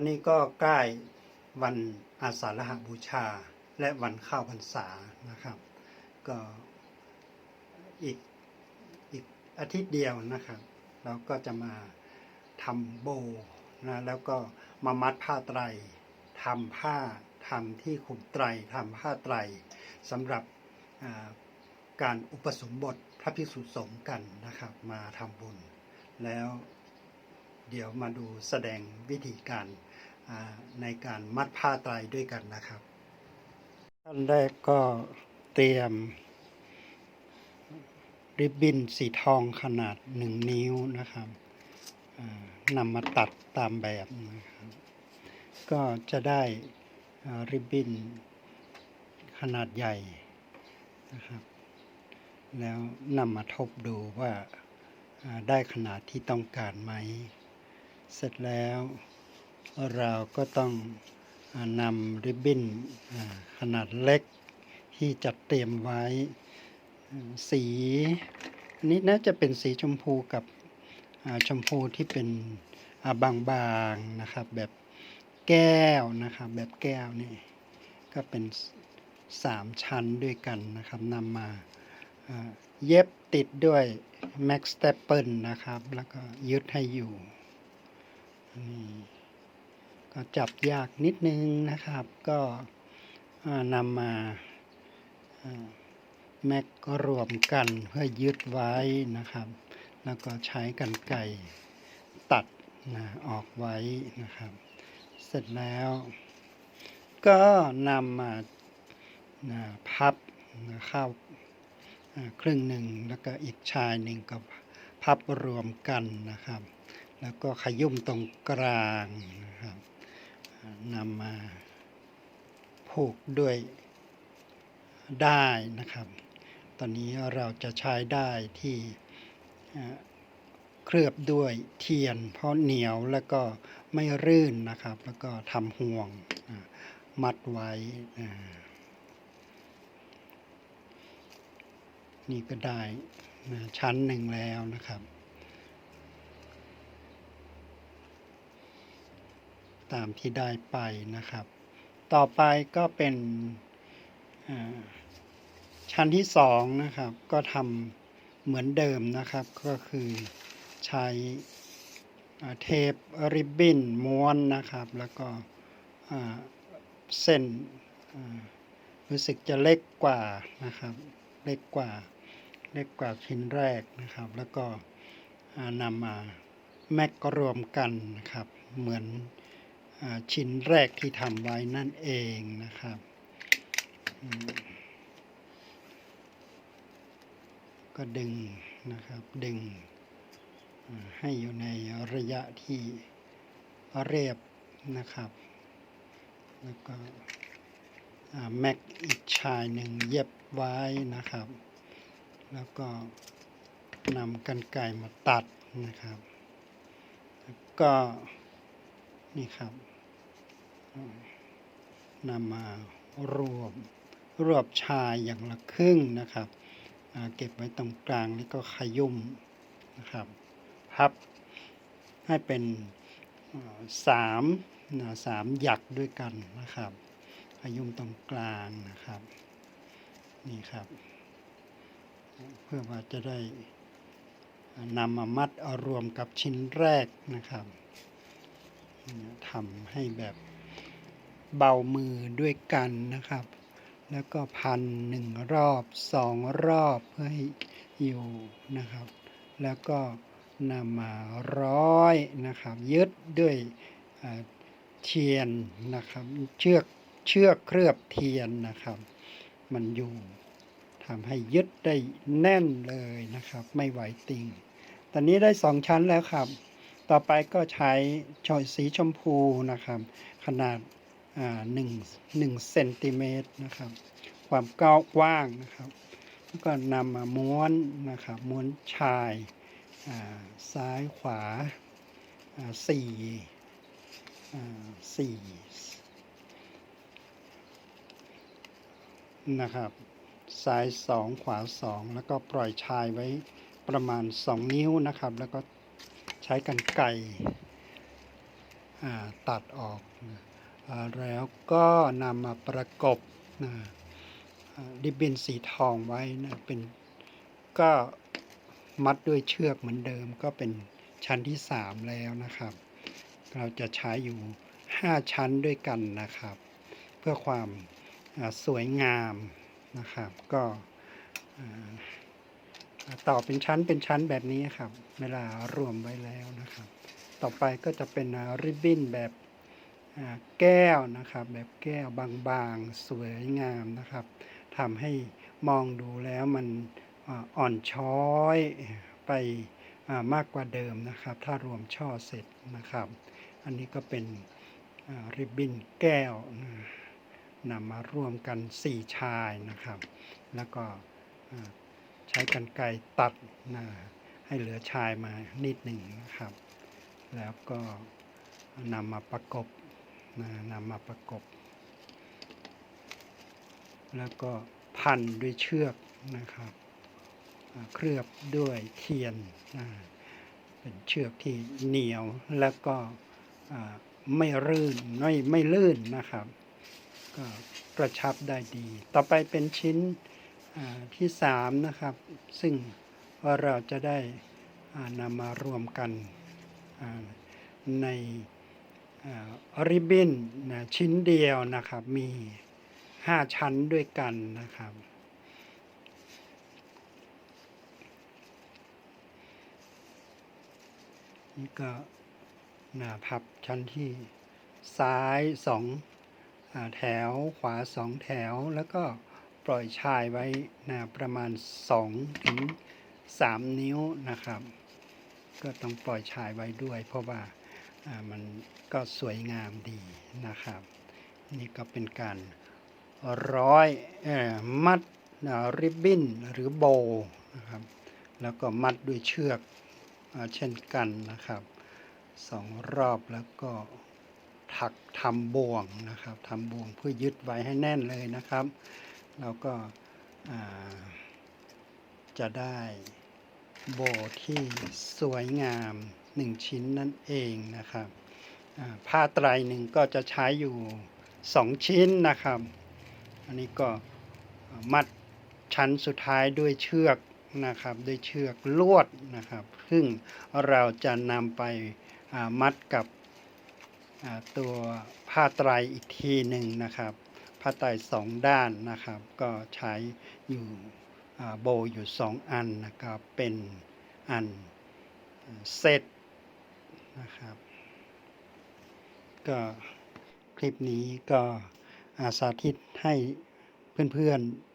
อนนี้ก็ใกล้วันอาสาฬหบูชาและวันเข้าพรรษานะครับ ก็อีกอีกอาทิตย์เดียวนะครับ เราก็จะมาทำโบนะแล้วก็มามัดผ้าไตรทำผ้าทำที่ขุมไตรทำผ้าไตรสำหรับการอุปสมบทพระภิกษุสงฆ์กันนะครับ มาทำบุญ แล้วเดี๋ยวมาดูแสดงวิธีการ ในการมัดผ้าไตรด้วยกันนะครับขั้นแรกก็เตรียม ริบบิ้นสีทองขนาดหนึ่งนิ้วนะครับนำมาตัดตามแบบนะครับ ก็จะได้ริบบิ้นขนาดใหญ่นะครับ แล้วนำมาทบดูว่าได้ขนาดที่ต้องการไหม เสร็จแล้ว เราก็ต้องนำริบบิ้นขนาดเล็กที่จัดเตรียมไว้ สีอันนี้น่าจะเป็นสีชมพูกับชมพูที่เป็นบางๆนะครับ แบบแก้วนะครับ แบบแก้วนี่ก็เป็นสามชั้นด้วยกันนะครับนำมาเย็บติดด้วยแม็กสเตปเปิลนะครับ แล้วก็ยึดให้อยู่นี่ จับยากนิดนึงนะครับ ก็นำมาแม็กก็รวมกันเพื่อยึดไว้นะครับ แล้วก็ใช้กันไก่ตัดนะออกไว้นะครับ เสร็จแล้ว ก็นำมานะพับนะเข้าครึ่งหนึ่งแล้วก็อีกชายหนึ่งก็พับรวมกันนะครับ แล้วก็ขยุ่มตรงกลางนะครับ นำมาผูกด้วยได้นะครับ ตอนนี้เราจะใช้ได้ที่เคลือบด้วยเทียน เพราะเหนียวแล้วก็ไม่รื่นนะครับ แล้วก็ทำห่วงมัดไว้ นี่ก็ได้ชั้นหนึ่งแล้วนะครับ ตามที่ได้ไปนะครับ ต่อไปก็เป็นชั้นที่สองนะครับ ก็ทำเหมือนเดิมนะครับ ก็คือใช้เทปริบบิ้นม้วนนะครับ แล้วก็เส้นรู้สึกจะเล็กกว่านะครับ เล็กกว่า เล็กกว่าชิ้นแรกนะครับ แล้วก็นำมาแม็กก็รวมกันนะครับ เหมือน ชิ้นแรกที่ทำไว้นั่นเองนะครับ ก็ดึงนะครับดึงให้อยู่ในระยะที่เรียบนะครับ แล้วก็แม็กอีกชายหนึ่งเย็บไว้นะครับ แล้วก็นำกันไก่มาตัดนะครับ ก็นี่ครับ นำมารวบรวบชายอย่างละครึ่งนะครับเก็บไว้ตรงกลางนี่ก็ขยุ่มนะครับพับให้เป็นสามนะสามหยักด้วยกันนะครับขยุ่มตรงกลางนะครับนี่ครับ เพื่อว่าจะได้นำมามัดเอารวมกับชิ้นแรกนะครับทำให้แบบ เบามือด้วยกันนะครับ แล้วก็พันหนึ่งรอบสองรอบเพื่อให้อยู่นะครับ แล้วก็นำมาร้อยนะครับ ยึดด้วยเทียนนะครับ เชือกเชือกเคลือบเทียนนะครับ มันอยู่ทำให้ยึดได้แน่นเลยนะครับ ไม่ไหวติงตอนนี้ได้สองชั้นแล้วครับ ต่อไปก็ใช้ชอยสีชมพูนะครับ ขนาด หนึ่งหนึ่งเซนติเมตรนะครับ ความกว้างนะครับ แล้วก็นำมาม้วนนะครับม้วนชายซ้ายขวาสี่สี่นะครับซ้ายสองขวาสองแล้วก็ปล่อยชายไว้ประมาณสองนิ้วนะครับ แล้วก็ใช้กันไก่ตัดออกนะ แล้วก็นำมาประกบนะริบบิ้นสีทองไว้นะเป็นก็มัดด้วยเชือกเหมือนเดิมก็เป็นชั้นที่ 3 แล้วนะครับ เราจะใช้อยู่ 5 ชั้นด้วยกันนะครับ เพื่อความสวยงามนะครับ ก็ต่อเป็นชั้นเป็นชั้นแบบนี้ครับ เวลารวมไว้แล้วนะครับ ต่อไปก็จะเป็นริบบิ้นแบบ แก้วนะครับ แบบแก้วบางๆ สวยงามนะครับทำให้มองดูแล้วมันอ่อนช้อยไปมากกว่าเดิมนะครับ ถ้ารวมช่อเสร็จนะครับ อันนี้ก็เป็นริบบิ้นแก้วนำมาร่วมกัน 4 ชายนะครับ แล้วก็ใช้กรรไกรตัดนะให้เหลือชายมานิดหนึ่งนะครับ แล้วก็นำมาประกบ นะนำมาประกบ แล้วก็พันด้วยเชือกนะครับ เคลือบด้วยเทียนเป็นเชือกที่เหนียวแล้วก็ไม่รื่นไม่ไม่ลื่นนะครับ ก็กระชับได้ดี ต่อไปเป็นชิ้นที่สามนะครับ ซึ่งเราจะได้นำมารวมกันใน ริบบิ้นนะชิ้นเดียวนะครับ มี5ชั้นด้วยกันนะครับ นี่ก็น้าพับชั้นที่ซ้ายสองแถวขวาสองแถวแล้วก็ปล่อยชายไว้นาประมาณ2ถึง3นิ้วนะครับ ก็ต้องปล่อยชายไว้ด้วยเพราะว่า มันก็สวยงามดีนะครับ นี่ก็เป็นการร้อยอมัดริบบิ้นหรือโบนะครับ แล้วก็มัดด้วยเชือกอเช่นกันนะครับสองรอบแล้วก็ถักทำบ่วงนะครับทำบ่วงเพื่อยึดไว้ให้แน่นเลยนะครับ แล้วก็จะได้โบที่สวยงาม หนึ่งชิ้นนั่นเองนะครับผ้าไตรหนึ่งก็จะใช้อยู่สองชิ้นนะครับ อันนี้ก็มัดชั้นสุดท้ายด้วยเชือกนะครับด้วยเชือกลวดนะครับ ซึ่งเราจะนำไปมัดกับตัวผ้าไตรอีกทีหนึ่งนะครับ ผ้าไตรสองด้านนะครับ ก็ใช้อยู่โบอยู่สองอันนะครับ เป็นอันเซต นะครับ ก็คลิปนี้ก็อาสาธิตให้เพื่อนๆ